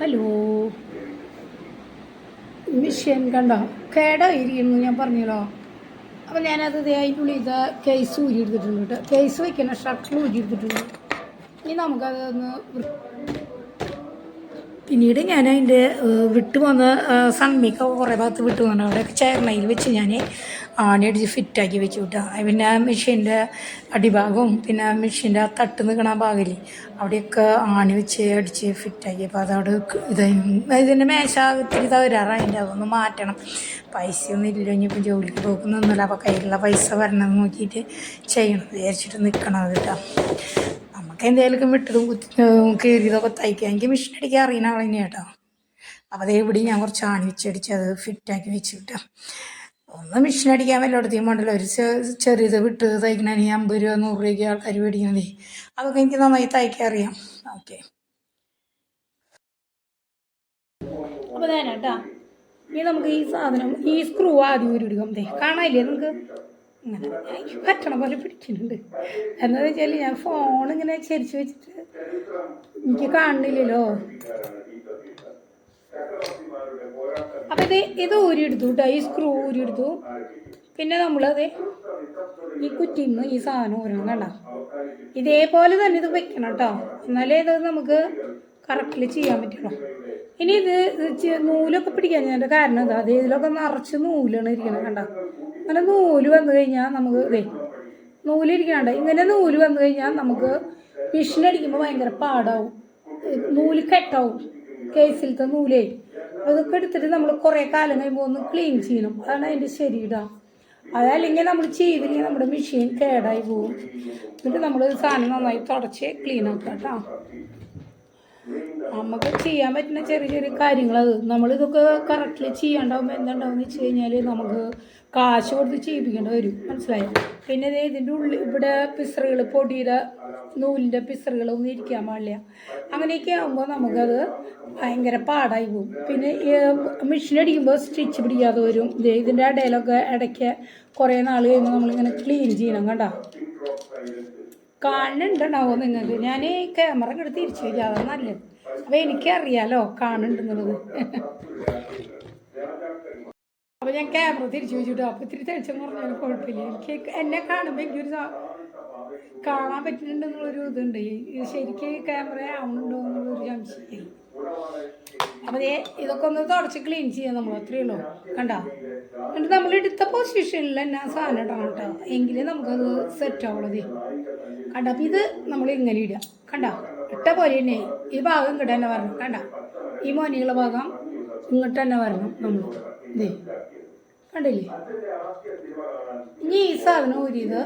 Hello machine കണ്ടോ? കേടായിരിക്കുന്നു ഞാൻ പറഞ്ഞല്ലോ. അപ്പം ഞാനത് അതിനുള്ളിൽ ഇത് കേസ് ഊരി എടുത്തിട്ടുണ്ട് കേട്ടോ. കേസ് വയ്ക്കുന്ന ഷട്ടിൽ ഊരി എടുത്തിട്ടുണ്ട് ഇനി നമുക്കത് ഒന്ന് വൃ- പിന്നീട് ഞാൻ അതിന്റെ വിട്ടു വന്ന സൺമിക്ക കുറേ ഭാഗത്ത് വിട്ടു വന്നു അവിടെയൊക്കെ ചേർണയിൽ വെച്ച് ഞാൻ ആണി അടിച്ച് ഫിറ്റാക്കി വെച്ചു വിട്ടാ പിന്നെ ആ മെഷീന്റെ അടിഭാഗവും പിന്നെ ആ മെഷീന്റെ ആ തട്ട് നിൽക്കണ ഭാഗമില്ലേ അവിടെയൊക്കെ ആണി വെച്ച് അടിച്ച് ഫിറ്റാക്കി. അപ്പോൾ അതവിടെ ഇത് ഇതിന്റെ മേശ ഇത്തിരി അതിന്റെ അതൊന്ന് മാറ്റണം. പൈസയൊന്നും ഇല്ല ഇനിയിപ്പോൾ ജോലിക്ക് പോകുന്നൊന്നുമില്ല അപ്പോൾ കയ്യിലുള്ള പൈസ വരണം നോക്കിയിട്ട് ചെയ്യണം. വിചാരിച്ചിട്ട് നിൽക്കണം കേട്ടോ. നമുക്ക് എന്തെങ്കിലും വിട്ടതും കുത്തി കീറിയതൊക്കെ തയ്ക്കാം. എനിക്ക് മിഷൻ അടിക്കാൻ അറിയുന്ന തന്നെയാണ് കേട്ടോ അപ്പോൾ അതേ ഇവിടെ ഞാൻ കുറച്ച് ആണി വെച്ചടിച്ച് അത് ഫിറ്റാക്കി വെച്ച് കിട്ടാം ഒന്ന് മിഷൻ അടിക്കാൻ വല്ലയിടത്തേക്കും വേണ്ടല്ലോ. ഒരു ചെറിയത് വിട്ട് തയ്ക്കണി. അമ്പത് രൂപ നൂറ് രൂപയ്ക്ക് ആൾക്കാർ മേടിക്കണതേ. അതൊക്കെ എനിക്ക് നന്നായി തയ്ക്കാൻ അറിയാം. ഓക്കെ. അപ്പോൾ തന്നെ കേട്ടോ ഇനി നമുക്ക് ഈ സാധനം ഈ സ്ക്രൂ ആദ്യം ദേ. കാണാനില്ലേ നമുക്ക് പറ്റണ പോലെ പിടിക്കുന്നുണ്ട്. എന്താണെന്ന് വെച്ചാൽ ഞാൻ ഫോൺ ഇങ്ങനെ ചരിച്ചു വെച്ചിട്ട് എനിക്ക് കാണുന്നില്ലല്ലോ. അപ്പം ഇത് ഇത് ഊരിയെടുത്തു കേട്ടോ ഈ സ്ക്രൂ ഊരിയെടുത്തു പിന്നെ നമ്മളത് ഈ കുറ്റിയിൽ നിന്ന് ഈ സാധനം ഊരണം കണ്ട. ഇതേപോലെ തന്നെ ഇത് വെക്കണം കേട്ടോ എന്നാലേ ഇത് നമുക്ക് കറക്റ്റിൽ ചെയ്യാൻ പറ്റുള്ളൂ. ഇനി ഇത് നൂലൊക്കെ പിടിക്കാൻ കാരണം എന്താ? അത് ഇതിലൊക്കെ നിറച്ച് നൂലാണ് ഇരിക്കണം കണ്ട. അങ്ങനെ നൂൽ വന്നു കഴിഞ്ഞാൽ നമുക്ക് ഇതേ നൂലിരിക്കണ്ട ഇങ്ങനെ നൂൽ വന്നു കഴിഞ്ഞാൽ നമുക്ക് മെഷീൻ അടിക്കുമ്പോൾ ഭയങ്കര പാടാവും. നൂൽ കെട്ടാവും. കേസിലത്തെ നൂലേ. അതൊക്കെ എടുത്തിട്ട് നമ്മൾ കുറേ കാലം കഴിയുമ്പോൾ ഒന്ന് ക്ലീൻ ചെയ്യണം. അതാണ് അതിന്റെ ശരീരം. അതല്ലെങ്കിൽ നമ്മൾ ചെയ്തില്ലെങ്കിൽ നമ്മുടെ മെഷീൻ കേടായി പോകും. എന്നിട്ട് നമ്മൾ സാധനം നന്നായി തുടച്ച് ക്ലീൻ ആക്കുക കേട്ടോ നമുക്ക് ചെയ്യാൻ പറ്റുന്ന ചെറിയ ചെറിയ കാര്യങ്ങളത് നമ്മളിതൊക്കെ കറക്റ്റിൽ ചെയ്യാണ്ടാവുമ്പോൾ എന്തുണ്ടാവും എന്ന് വെച്ച് കഴിഞ്ഞാൽ നമുക്ക് കാശ് കൊടുത്ത് ചെയ്യിപ്പിക്കേണ്ടി വരും. മനസ്സിലായോ? പിന്നെ ഇത് ഇതിന്റെ ഉള്ളിൽ ഇവിടെ പിസറുകൾ പൊടിയുടെ നൂലിന്റെ പിസറുകളൊന്നും ഇരിക്കാൻ പാടില്ല. അങ്ങനെയൊക്കെ ആകുമ്പോൾ നമുക്കത് ഭയങ്കര പാടായി പോകും. പിന്നെ മെഷീൻ അടിക്കുമ്പോൾ സ്റ്റിച്ച് പിടിക്കാതെ വരും. ഇത് ഇതിന്റെ ഇടയിലൊക്കെ ഇടയ്ക്ക് കുറേ നാൾ കഴിയുമ്പോൾ നമ്മളിങ്ങനെ ക്ലീൻ ചെയ്യണം കണ്ടോ? കാണുന്നുണ്ടാവോ നിങ്ങൾക്ക്? ഞാൻ ക്യാമറ എടുത്ത് തിരിച്ചു വയ്ക്കാം അതാണ് നല്ലത്. അപ്പോൾ എനിക്കറിയാലോ കാണുന്നുണ്ടെന്നുള്ളത്. അപ്പോൾ ഞാൻ ക്യാമറ തിരിച്ചു വെച്ചിട്ടു അപ്പോൾ ഇത്തിരി തെളിച്ചെന്ന് പറഞ്ഞാൽ കുഴപ്പമില്ല. എനിക്ക് എന്നെ കാണുമ്പോൾ എനിക്കൊരു കാണാൻ പറ്റുന്നുണ്ടെന്നുള്ളൊരു ഇതുണ്ട്. ശരിക്കും ക്യാമറ ആവുന്നുണ്ടോ എന്നുള്ളൊരു സംശയം അപ്പോൾ ദേ ഇതൊക്കെ ഒന്ന് തുടച്ച് ക്ലീൻ ചെയ്യാം നമ്മൾ അത്രയേ ഉള്ളൂ. കണ്ട? എന്നിട്ട് നമ്മൾ എടുത്ത പൊസിഷനിൽ തന്നെ സാധനം ഇടണം കേട്ടോ. എങ്കിലേ നമുക്കത് സെറ്റ് ആവുള്ളത് കണ്ട? അപ്പം ഇത് നമ്മൾ ഇങ്ങനെ ഇടുക. കണ്ട? ഇട്ട പോലെ തന്നെ ഈ ഭാഗം ഇങ്ങോട്ട് തന്നെ വരണം. കണ്ട? ഈ മോനിയുള്ള ഭാഗം ഇങ്ങോട്ട് തന്നെ വരണം നമ്മൾ ഇതേ കണ്ടില്ലേ? ഇനി ഈ സാധനം ഊരിയത്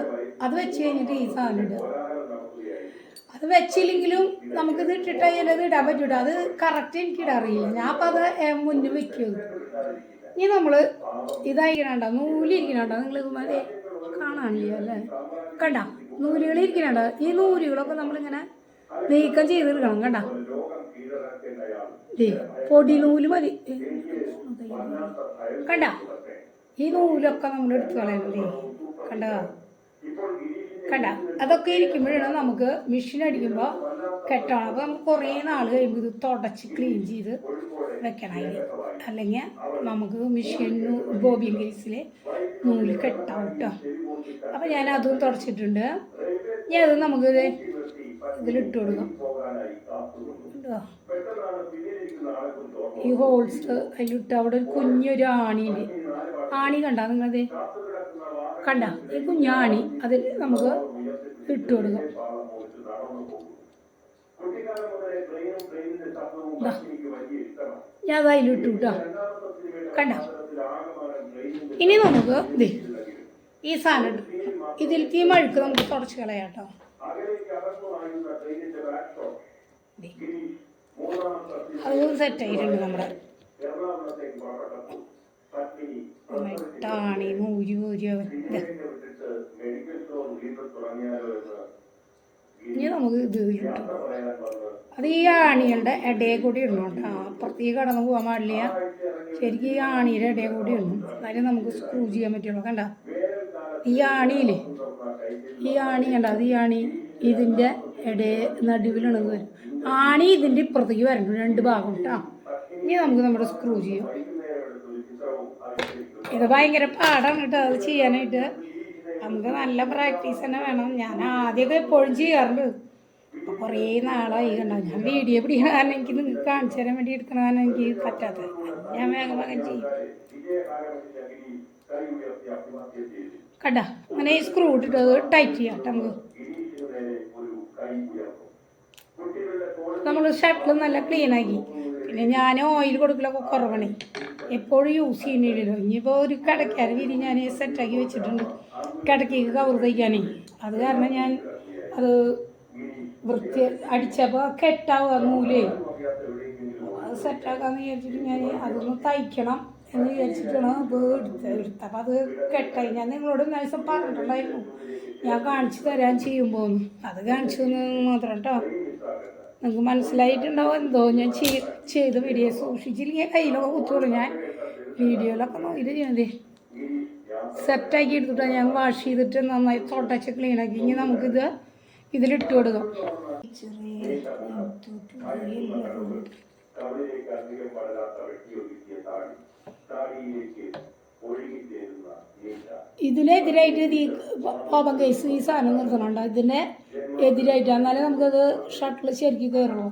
അത് വെച്ച് കഴിഞ്ഞിട്ട് ഈ സാധനം ഇടുക. അത് വെച്ചില്ലെങ്കിലും നമുക്കിത് ഇട്ടിട്ട് അതിനത് ഇടാൻ പറ്റൂട്ടോ അത് കറക്റ്റ് എനിക്ക് ഇടാറിയില്ല ഞാൻ അപ്പം അത് മുന്നിൽ വെക്കുന്നത്. ഇനി നമ്മൾ ഇതായിരിക്കണണ്ട നൂലിരിക്കണണ്ട. നിങ്ങൾ ഇതുമാതിരി മതി കാണാനില്ല അല്ലേ? കണ്ട? നൂലുകൾ ഇരിക്കണണ്ട. ഈ നൂലുകളൊക്കെ നമ്മളിങ്ങനെ നീക്കം ചെയ്തെടുക്കണം കേട്ടാ. പൊടി നൂൽ മതി. കണ്ട? ഈ നൂലൊക്കെ നമ്മൾ എടുത്തു കളയണല്ലേ കണ്ട? കണ്ട? അതൊക്കെ ഇരിക്കുമ്പോഴാണ് നമുക്ക് മെഷീൻ അടിക്കുമ്പോൾ കെട്ടണം. അപ്പോൾ നമുക്ക് കുറേ നാൾ കഴിയുമ്പോൾ ഇത് തുടച്ച് ക്ലീൻ ചെയ്ത് വെക്കണം അതിൽ അല്ലെങ്കിൽ നമുക്ക് മെഷീൻ ബോബിൻ കേസിൽ നൂൽ കെട്ടാം കേട്ടോ. അപ്പോൾ ഞാൻ അതും തുടച്ചിട്ടുണ്ട്. ഞാൻ അത് നമുക്ക് ഇതിലിട്ട് കൊടുക്കാം? ഈ ഹോൾസ് അതിലിട്ട് അവിടെ ഒരു കുഞ്ഞൊരു ആണിയുണ്ട്. ആണി കണ്ട നിങ്ങളത്? കണ്ട? ഈ കുഞ്ഞാണി അതിൽ നമുക്ക് ഇട്ട് കൊടുക്കാം. ഞാൻ അത് അതിലിട്ടു കേട്ടോ. കണ്ട? ഇനി നമുക്ക് ദേ ഈ സാധനം ഇതിലത്തെ ഈ മഴുക്ക് നമുക്ക് തുടച്ച് കളയാട്ടോ അത് സെറ്റ് ആയിട്ടുണ്ട് നമ്മുടെ. ാണി മൂരി. ഇനി നമുക്ക് ഇത് കിട്ടും അത് ഈ ആണികളുടെ ഇടയിൽ കൂടി ഇടണം കേട്ടോ. അപ്പുറത്തേക്ക് കടന്നു പോകാൻ പാടില്ല. ശരിക്കും ഈ ആണിയുടെ ഇടയിൽ കൂടി ഇടണം. എന്നാലും നമുക്ക് സ്ക്രൂ ചെയ്യാൻ പറ്റുള്ളൂ. കണ്ട? ഈ ആണിയില്ലേ? ഈ ആണി കണ്ട? അത് ഈ ആണി ഇതിന്റെ ഇടേ നടുവിലുള്ളത്. വരും ആണി ഇതിന്റെ ഇപ്പുറത്തേക്ക് വരണം രണ്ട് ഭാഗം കേട്ടോ ഇനി നമുക്ക് നമ്മുടെ സ്ക്രൂ ചെയ്യാം. ഇത് ഭയങ്കര പാടാണ് കേട്ടോ അത് ചെയ്യാനായിട്ട്. നമുക്ക് നല്ല പ്രാക്ടീസ് തന്നെ വേണം. ഞാൻ ആദ്യമൊക്കെ എപ്പോഴും ചെയ്യാറുണ്ട്. അപ്പോൾ കുറേ നാളായി കണ്ടോ ഞാൻ വീഡിയോ പിടിക്കണ കാരണം എനിക്ക് നിങ്ങൾക്ക് കാണിച്ചു തരാൻ വേണ്ടി എടുക്കണ കാരണം എനിക്ക് പറ്റാത്തത് ഞാൻ വേഗം വേഗം ചെയ്യും. കണ്ട അങ്ങനെ ഈ സ്ക്രൂ ഇട്ടിട്ട് ടൈറ്റ് ചെയ്യാം കേട്ടോ നമുക്ക്. നമ്മൾ ഷട്ടിൽ നല്ല ക്ലീൻ ആക്കി. പിന്നെ ഞാൻ ഓയിൽ കൊടുക്കലൊക്കെ കുറവാണ്. എപ്പോഴും യൂസ് ചെയ്യുന്നില്ലല്ലോ. ഇനിയിപ്പോൾ ഒരു കിടക്കാറ് വിരി ഞാൻ സെറ്റാക്കി വെച്ചിട്ടുണ്ട്. കിടക്കേക്ക് കവർ തയ്ക്കാനേ. അത് കാരണം ഞാൻ അത് വൃത്തി അടിച്ചപ്പോൾ കെട്ടാവുക നൂലേ? അത് സെറ്റാക്കാന്ന് വിചാരിച്ചിട്ട് ഞാൻ അതൊന്ന് തയ്ക്കണം എന്ന് വിചാരിച്ചിട്ടാണ് ഇപ്പോൾ എടുത്തത്. അപ്പം അത് കെട്ടായി. ഞാൻ നിങ്ങളോട് ദിവസം പറഞ്ഞിട്ടുണ്ടായിരുന്നു. ഞാൻ കാണിച്ചു തരാൻ ചെയ്യുമ്പോൾ അത് കാണിച്ചു മാത്രം കേട്ടോ. നിങ്ങൾക്ക് മനസ്സിലായിട്ടുണ്ടാവും എന്തോ ഞാൻ ചെയ് ചെയ്ത വീഡിയോ സൂക്ഷിച്ചില്ലെങ്കിൽ കയ്യിലൊക്കെ കുത്തോളൂ ഞാൻ വീഡിയോയിലൊക്കെ ഇത് ചെയ്യുന്നതേ. സെറ്റാക്കി എടുത്തിട്ടാണ് ഞാൻ വാഷ് ചെയ്തിട്ട് നന്നായി തോട്ടച്ച് ക്ലീനാക്കി ഇനി നമുക്കിത് ഇതിലിട്ട് കൊടുക്കാം. ചെറിയ ഇതിനെതിരായിട്ട് ഇത് ഈ കോപം കേസ് ഈ സാധനം നിർത്തണുണ്ട്. ഇതിനെ എതിരായിട്ട് എന്നാലേ നമുക്കത് ഷട്ടിൽ ശരിക്കും കയറുള്ളൂ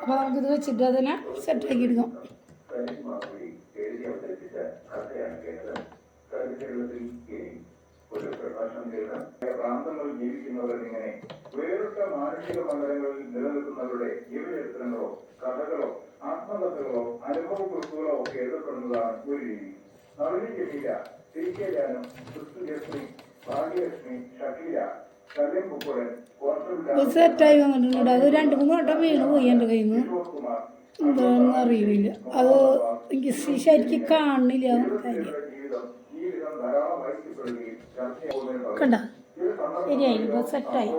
അപ്പോൾ നമുക്കിത് വെച്ചിട്ട് അതിനെ സെറ്റാക്കി എടുക്കാം. പ്രഭാഷണം ഇങ്ങനെ മാനസിക നിലനിൽക്കുന്നവരുടെ ജീവചരിത്രങ്ങളോ കഥകളോ ആത്മകഥകളോ അനുഭവക്കുറിപ്പുകളോ ഒക്കെ എഴുതപ്പെടുന്നതാണ് ഒരു രീതി. നളിനി ജലീല ടി കെ ജാനം ക്രിസ്തു ജസ്മി ഭാഗ്യലക്ഷ്മി ഷക്കീല കല്യം പുക്കുടൻ ഇത് സെറ്റായി വന്നിട്ടുണ്ട്? അത് രണ്ട് മൂന്ന് വട്ടം വീണ് പോയി എന്റെ കയ്യിൽ നിന്ന്. എന്താണെന്ന് അറിയില്ല. അത് എനിക്ക് ശരിക്കും കാര്യം വായിക്കപ്പെടുകയും ചർച്ചയാവുന്നതിന് കണ്ട? ശരിയായി. ഇപ്പോൾ സെറ്റായി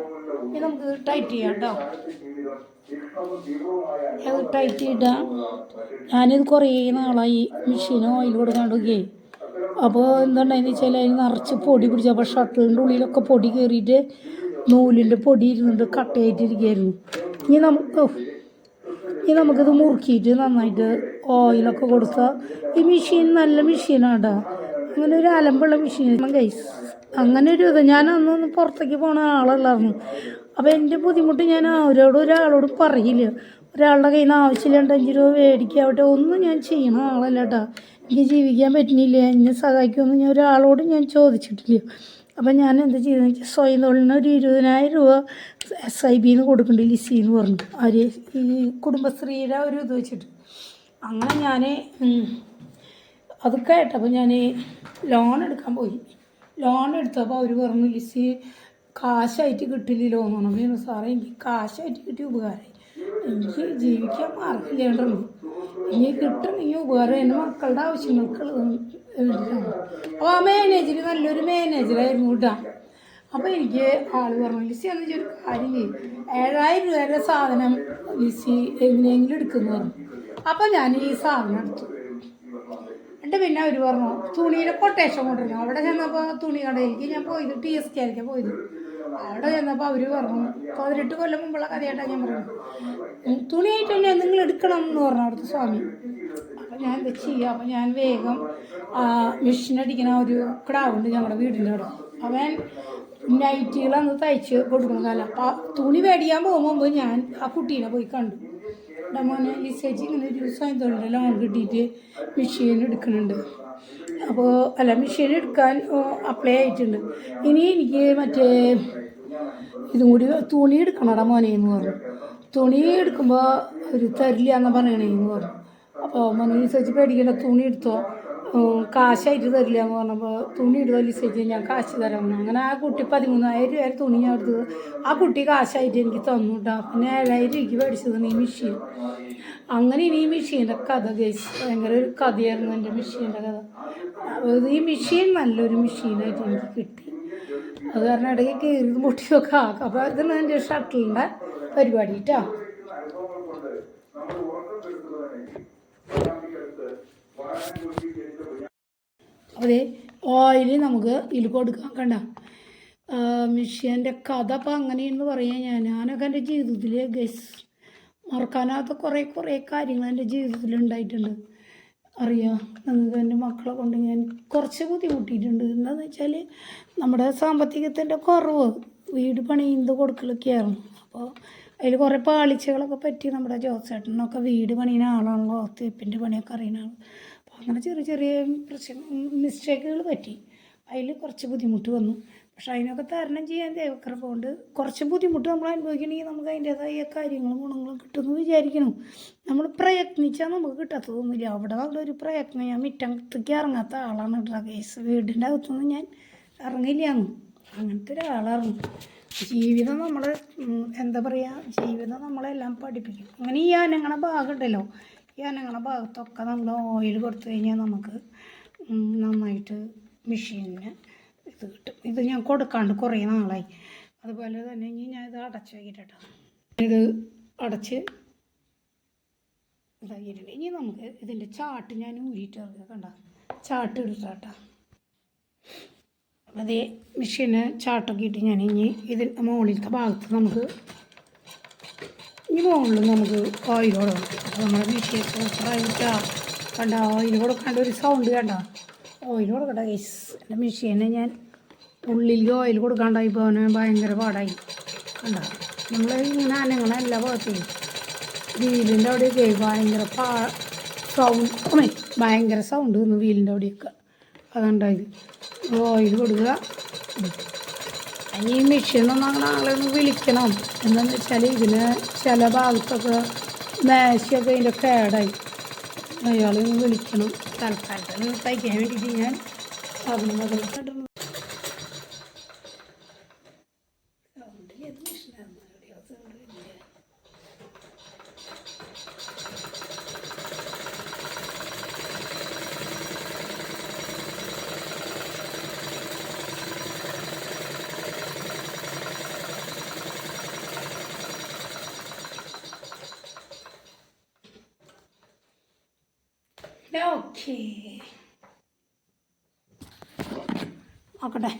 ഇനി നമുക്ക് ടൈറ്റ് ചെയ്യാം കേട്ടോ. ടൈറ്റ് ചെയ്താൽ ഞാനിത് കുറേ നാളായി മെഷീൻ ഓയിൽ കൊടുക്കാണ്ടൊക്കെ അപ്പോൾ എന്തുണ്ടായെന്ന് വെച്ചാൽ അതിന് നിറച്ച് പൊടി പിടിച്ചു അപ്പോൾ ഷട്ടിലിന്റെ ഉള്ളിലൊക്കെ പൊടി കയറിയിട്ട് നൂലിന്റെ പൊടി ഇരുന്നിട്ട് കട്ടയായിട്ടിരിക്കുകയായിരുന്നു ഇനി നമുക്ക്. ഇനി നമുക്കിത് മുറുക്കിയിട്ട് നന്നായിട്ട് ഓയിലൊക്കെ കൊടുത്താൽ ഈ മെഷീൻ നല്ല മെഷീനാണ് അങ്ങനെ ഒരു അലമ്പുള്ള മെഷീൻ ഗൈസ് അങ്ങനെ ഒരു ഇത്. ഞാൻ അന്നൊന്ന് പുറത്തേക്ക് പോണ ആളല്ലായിരുന്നു. അപ്പോൾ എന്റെ ബുദ്ധിമുട്ട് ഞാൻ അവരോട് ഒരാളോട് പറയില്ല. ഒരാളുടെ കയ്യിൽ നിന്ന് ആവശ്യമില്ലാണ്ട് അഞ്ച് രൂപ മേടിക്കാവട്ടെ ഒന്നും ഞാൻ ചെയ്യണ ആളല്ല കേട്ടോ എനിക്ക് ജീവിക്കാൻ പറ്റുന്നില്ല എന്നെ സഹായിക്കുമെന്ന് ഞാൻ ഒരാളോട് ഞാൻ ചോദിച്ചിട്ടില്ല. അപ്പം ഞാൻ എന്ത് ചെയ്തെന്ന് വെച്ചാൽ സ്വയം തൊഴിലിന് ഒരു ഇരുപതിനായിരം രൂപ എസ് ഐ ബിന്ന് കൊടുക്കേണ്ടി ലിസി എന്ന് പറഞ്ഞു. അവർ ഈ കുടുംബശ്രീയുടെ ഒരു ഇത് വെച്ചിട്ട്. അങ്ങനെ ഞാൻ അത് കേട്ടപ്പോൾ ഞാൻ ലോൺ എടുക്കാൻ പോയി. ലോൺ എടുത്തപ്പോൾ അവർ പറഞ്ഞു ലിസി കാശായിട്ട് കിട്ടില്ലല്ലോ എന്ന് പറഞ്ഞു. അപ്പോൾ സാറേ എനിക്ക് കാശായിട്ട് കിട്ടിയ ഉപകാരമായി എനിക്ക് ജീവിക്കാൻ മാർഗമില്ലാണ്ടു ഇനി കിട്ടണമെങ്കിൽ ഉപകാരം എന്റെ മക്കളുടെ ആവശ്യങ്ങൾക്കുള്ളത് അപ്പോൾ ആ മാനേജർ നല്ലൊരു മാനേജറായിരുന്നു കേട്ടോ. അപ്പോൾ എനിക്ക് ആൾ പറഞ്ഞു ലിസി എന്ന് വെച്ചാൽ ഒരു കാര്യം ചെയ്യും. ഏഴായിരം രൂപയുടെ സാധനം ലിസി എങ്ങനെയെങ്കിലും എടുക്കുന്നു പറഞ്ഞു. അപ്പോൾ ഞാൻ ഈ സാധനം എടുത്തു. എന്നിട്ട് പിന്നെ അവർ പറഞ്ഞു തുണിയുടെ കൊട്ടേഷൻ കൊണ്ടിരുന്നു അവിടെ ചെന്നപ്പോൾ തുണി കടയിലേക്ക് ഞാൻ പോയത് ടി എസ് കെയിലേക്ക് പോയത്. അവിടെ ചെന്നപ്പോൾ അവർ പറഞ്ഞു പതിനെട്ട് കൊല്ലം മുമ്പുള്ള കഥയായിട്ടാണ് ഞാൻ പറഞ്ഞു ഉം, തുണിയായിട്ട് തന്നെ നിങ്ങൾ എടുക്കണം എന്ന് പറഞ്ഞു അവിടുത്തെ സ്വാമി. അപ്പം ഞാൻ എന്താ ചെയ്യുക അപ്പം ഞാൻ വേഗം മെഷീൻ അടിക്കുന്ന ഒരു കിടാവുണ്ട് ഞങ്ങളുടെ വീടിന്റെ അവിടെ. അവൻ നൈറ്റികളന്ന് തയ്ച്ച് കൊടുക്കുന്ന കാലം. അപ്പം തുണി മേടിക്കാൻ പോകുമ്പോൾ ഞാൻ ആ കുട്ടീനെ പോയി കണ്ടു. എന്റെ മോനെ ചേച്ചി ഇങ്ങനെ ഒരു സ്വയം ലോൺ കിട്ടിയിട്ട് മെഷീൻ എടുക്കുന്നുണ്ട്. അപ്പോൾ അല്ല മെഷീൻ എടുക്കാൻ അപ്ലൈ ആയിട്ടുണ്ട്. ഇനി എനിക്ക് മറ്റേ ഇതും കൂടി തുണി എടുക്കണടാ മോനെ എന്ന് പറഞ്ഞു. തുണി എടുക്കുമ്പോൾ ഒരു തരില്ല എന്ന് പറയണേന്ന് പറഞ്ഞു അപ്പോൾ മോനെ ലിസേജ് പേടിക്കേണ്ട തുണി എടുത്തോ. കാശായിട്ട് തരില്ല എന്ന് പറഞ്ഞപ്പോൾ തുണി എടുത്തോ ലിസേജ് ഞാൻ കാശ് തരാം. അങ്ങനെ ആ കുട്ടി പതിമൂന്നായിരം രൂപ തുണി ഞാൻ എടുത്തത്. ആ കുട്ടി കാശായിട്ട് എനിക്ക് തന്നു കേട്ടോ പിന്നെ ഏഴായിരം രൂപയ്ക്ക് മേടിച്ചതാണ് ഈ മെഷീൻ അങ്ങനെ ഈ മെഷീന്റെ കഥ കേസ് ഭയങ്കര ഒരു കഥയായിരുന്നു എന്റെ മെഷീന്റെ കഥ. ഈ മെഷീൻ നല്ലൊരു മെഷീനായിട്ട് എനിക്ക് കിട്ടി. അത് കാരണം ഇടയ്ക്ക് കയറി മുട്ടിയൊക്കെ ആക്കാം. അപ്പോൾ ഇതാണ് എന്റെ ഷട്ടിലിന്റെ പരിപാടി കേട്ടോ അതെ ഓയിൽ നമുക്ക് ഇതിൽ കൊടുക്കാം കണ്ട. മിഷ്യന്റെ കഥ അപ്പം അങ്ങനെയെന്ന് പറയാൻ ഞാൻ. ഞാനൊക്കെ എന്റെ ജീവിതത്തിൽ ഗസ് മറക്കാനാത്ത കുറേ കുറേ കാര്യങ്ങൾ എന്റെ ജീവിതത്തിൽ ഉണ്ടായിട്ടുണ്ട് അറിയാം. നിങ്ങൾക്ക് എന്റെ മക്കളെ കൊണ്ട് ഞാൻ കുറച്ച് ബുദ്ധിമുട്ടിയിട്ടുണ്ട്. എന്താണെന്ന് വെച്ചാൽ നമ്മുടെ സാമ്പത്തികത്തിന്റെ കുറവ് വീട് പണിയുന്നത് കൊടുക്കലൊക്കെയായിരുന്നു. അപ്പോൾ അതിൽ കുറേ പാളിച്ചകളൊക്കെ പറ്റി നമ്മുടെ ജോസേട്ടനൊക്കെ വീട് പണിയുന്ന ആളാണല്ലോ തേപ്പിന്റെ പണിയൊക്കെ അറിയുന്ന ആൾ അപ്പോൾ അങ്ങനെ ചെറിയ ചെറിയ പ്രശ്നം മിസ്റ്റേക്കുകൾ പറ്റി. അതിൽ കുറച്ച് ബുദ്ധിമുട്ട് വന്നു. പക്ഷെ അതിനൊക്കെ തരണം ചെയ്യാൻ ദൈവക്കൃപ കൊണ്ട് കുറച്ച് ബുദ്ധിമുട്ട് നമ്മൾ അനുഭവിക്കണമെങ്കിൽ നമുക്ക് അതിന്റേതായ കാര്യങ്ങളും ഗുണങ്ങളും കിട്ടുമെന്ന് വിചാരിക്കണം നമ്മൾ പ്രയത്നിച്ചാൽ നമുക്ക് കിട്ടാത്തതൊന്നുമില്ല. അവിടെ നല്ലൊരു പ്രയത്നം ഞാൻ മിറ്റത്തേക്ക് ഇറങ്ങാത്ത ആളാണ് കേട്ടോ കേസ് വീടിന്റെ അകത്തുനിന്ന് ഞാൻ ഇറങ്ങില്ലാന്ന് അങ്ങനത്തെ ഒരാളായിരുന്നു ജീവിതം നമ്മൾ എന്താ പറയുക ജീവിതം നമ്മളെല്ലാം പഠിപ്പിക്കും. അങ്ങനെ ഈ ആനങ്ങളുടെ ഭാഗം ഉണ്ടല്ലോ. ഈ ആനങ്ങളുടെ ഭാഗത്തൊക്കെ നമ്മൾ ഓയിൽ കൊടുത്തു കഴിഞ്ഞാൽ നമുക്ക് നന്നായിട്ട് മെഷീനിന് ഇത് കിട്ടും. ഇത് ഞാൻ കൊടുക്കാണ്ട് കുറേ നാളായി. അതുപോലെ തന്നെ ഇനി ഞാൻ ഇത് അടച്ച് വയ്ക്കട്ടെ ഇത് അടച്ച് ഇതാക്കിയിട്ടുണ്ട് ഇനി നമുക്ക് ഇതിന്റെ ചാട്ട് ഞാൻ ഊരിയിട്ട് ഇറക്കുക കണ്ട? ചാട്ട് എടുത്താട്ടാ. അതേ മെഷീന് ചാട്ടൊക്കെ ഇട്ട് ഞാൻ ഇനി ഇതിന്റെ മുകളിലത്തെ ഭാഗത്ത് നമുക്ക് ഇനി മുകളിൽ നമുക്ക് ഓയിൽ കൊടുക്കണം അപ്പോൾ നമ്മുടെ മെഷീൻ സൂപ്പറായിട്ടാ കണ്ട? ഓയിൽ കൊടുക്കാണ്ട് ഒരു സൗണ്ട് കണ്ട? ഓയിൽ കൊടുക്കട്ടെ എന്റെ മെഷീനെ ഞാൻ ഉള്ളിലേക്ക് ഓയിൽ കൊടുക്കാണ്ടായി പോകാൻ ഭയങ്കര പാടായി. കണ്ട? നമ്മൾ ഇങ്ങനെ അനങ്ങണ എല്ലാ ഭാഗത്തേക്കും വീലിന്റെ അവിടെയൊക്കെ ഭയങ്കര പാ സൗണ്ട് ഭയങ്കര സൗണ്ട് വന്നു വീലിന്റെ അവിടെയൊക്കെ. അതുണ്ടായത് ഓയിൽ കൊടുക്കുക. ഈ മെഷീൻ മെഷീനൊന്നും അങ്ങനെ ആളെ ഒന്ന് വിളിക്കണം. എന്താണെന്ന് വെച്ചാൽ ഇതിന് ചില ഭാഗത്തൊക്കെ മേശയൊക്കെ അതിന്റെ കേടായി. അയാളെ ഒന്ന് വിളിക്കണം. തൽക്കാലത്തിന് തയ്ക്കാൻ വേണ്ടിയിട്ട് ഞാൻ സാധനം ഓക്കേ. നോക്കട്ടെ.